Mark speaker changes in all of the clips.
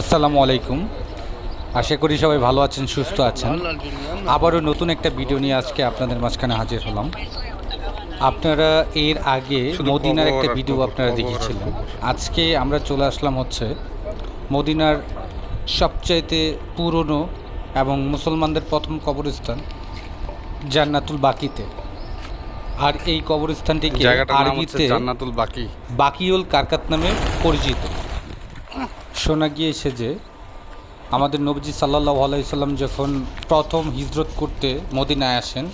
Speaker 1: আসসালামু আলাইকুম। আশা করি সবাই ভালো আছেন সুস্থ আছেন। আবারও নতুন একটা ভিডিও নিয়ে আজকে আপনাদের মাঝখানে হাজির হলাম। আপনারা এর আগে মদিনার একটা ভিডিও আপনারা দেখেছিলেন। আজকে আমরা চলে আসলাম হচ্ছে মদিনার সবচাইতে পুরনো এবং মুসলমানদের প্রথম কবরস্থান জান্নাতুল বাকিতে। আর এই কবরস্থানটিকে আরবিতে
Speaker 2: জান্নাতুল বাকি।
Speaker 1: বাকিউল কারকাত নামে পরিচিত। শোনা গিয়েছে যে আমাদের নবজি সাল্লাহ আলাইসাল্লাম যখন প্রথম হিজরত করতে মদিনায় আসেন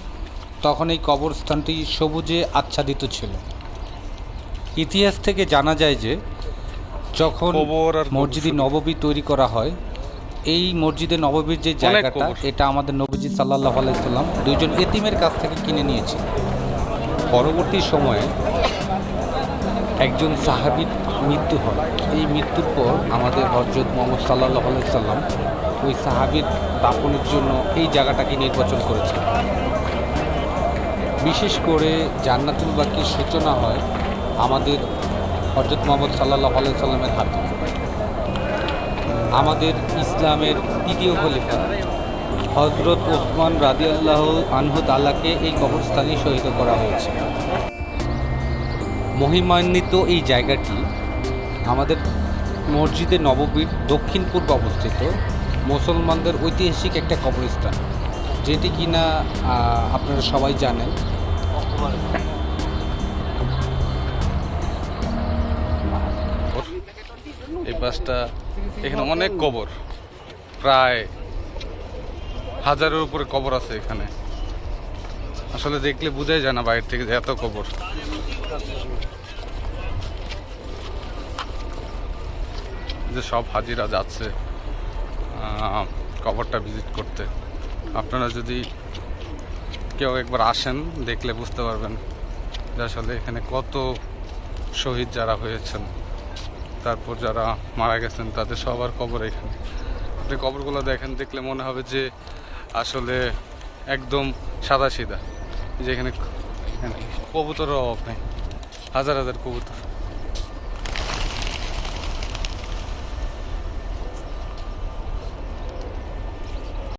Speaker 1: তখন এই কবরস্থানটি সবুজে আচ্ছাদিত ছিল। ইতিহাস থেকে জানা যায় যে যখন মসজিদে। নববী তৈরি করা হয় এই মসজিদে নববীর যে জায়গাটা এটা আমাদের নবজি সাল্লাহ আলাইসাল্লাম দুইজন এতিমের কাছ থেকে কিনে নিয়েছে পরবর্তী সময়ে একজন সাহাবির মৃত্যু হয়। এই মৃত্যুর পর আমাদের হজরত মোহাম্মদ সাল্লাহ সাল্লাম ওই সাহাবির দাপনের জন্য এই জায়গাটাকে নির্বাচন করেছেন। বিশেষ করে জান্নাতুল বাকির সূচনা হয় আমাদের হজরত মোহাম্মদ সাল্লাহ সাল্লামের হাতে। আমাদের ইসলামের তৃতীয় খলিফা হজরত ওসমান রাদিয়াল্লাহ আনহু তালাকে এই কবরস্থানে শহীদ করা হয়েছে। মহিমান্বিত এই জায়গাটি আমাদের মসজিদে নববীর দক্ষিণ পূর্ব অবস্থিত। মুসলমানদের ঐতিহাসিক একটা কবরস্থান, যেটি কিনা আপনারা সবাই জানেন।
Speaker 2: এই বাসটা এখানে অনেক কবর, প্রায় হাজারের উপরে কবর আছে এখানে। আসলে দেখলে বোঝাই যায় না বাইরে থেকে যে এত কবর যে সব হাজিরা যাচ্ছে কবরটা ভিজিট করতে। আপনারা যদি কেউ একবার আসেন, দেখলে বুঝতে পারবেন যে আসলে এখানে কত শহীদ যারা হয়েছেন, তারপর যারা মারা গেছেন, তাদের সবার কবর এখানে। আপনি কবরগুলো দেখেন, দেখলে মনে হবে যে আসলে একদম সাদা সিধা যেখানে কবুতরও অভাব নেই। হাজার হাজার কবুতর।